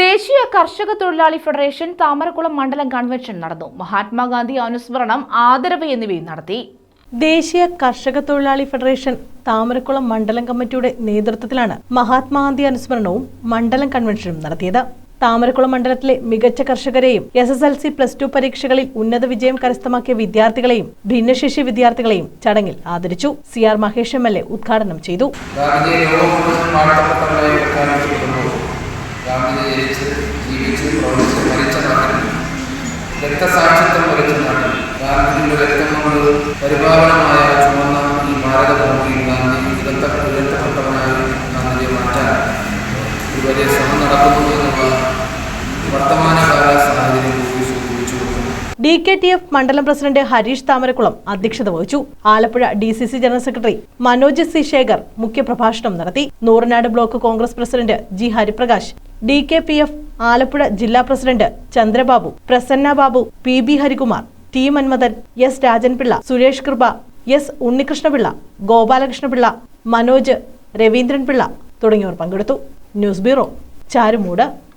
ദേശീയ കർഷക തൊഴിലാളി ഫെഡറേഷൻ താമരക്കുളം മണ്ഡലം കൺവെൻഷൻ നടന്നു. മഹാത്മാഗാന്ധി അനുസ്മരണം ആദരവ് എന്നിവയും നടത്തി. ദേശീയ കർഷക തൊഴിലാളി ഫെഡറേഷൻ താമരക്കുളം മണ്ഡലം കമ്മിറ്റിയുടെ നേതൃത്വത്തിലാണ് മഹാത്മാഗാന്ധി അനുസ്മരണവും മണ്ഡലം കൺവെൻഷനും നടത്തിയത്. താമരക്കുളം മണ്ഡലത്തിലെ മികച്ച കർഷകരെയും S S L C plus two പരീക്ഷകളിൽ ഉന്നത വിജയം കരസ്ഥമാക്കിയ വിദ്യാർത്ഥികളെയും ഭിന്നശേഷി വിദ്യാർത്ഥികളെയും ചടങ്ങിൽ ആദരിച്ചു. C R Mahesh M L A ഉദ്ഘാടനം ചെയ്തു. ജീവിച്ച് പ്രവർത്തിച്ച് മരിച്ച നാട്ടിൽ രക്തസാക്ഷിത്വം വരിച്ച നാട്ടിൽ ഗാന്ധിജിയുടെ രക്തം പരിപാലനമായ ചുമന്ന ഈ ഭാരതഭൂമിയിൽ ഗാന്ധി ഇരത്ത ഉയർത്തപ്പെട്ടവനായി ഗാന്ധിജിയെ മാറ്റാൻ ഒരു വലിയ ശ്രമം നടക്കുന്നു എന്നുള്ള വർത്തമാനകാല സാഹചര്യം ഡി കെ ടി എഫ് മണ്ഡലം പ്രസിഡന്റ് ഹരീഷ് താമരക്കുളം അധ്യക്ഷത വഹിച്ചു. Alappuzha D C C general secretary Manoj C Sekhar മുഖ്യപ്രഭാഷണം നടത്തി. Nooranad block Congress president G Hariprakash. D K P F Alappuzha ജില്ലാ president Chandrababu Prasanna Babu P B Harikumar T Manmadhan S Rajanpillai Suresh Kripa S Unnikrishnapillai Gopalakrishnapillai Manoj Raveendranpillai തുടങ്ങിയവർ പങ്കെടുത്തു. News bureau Charummood.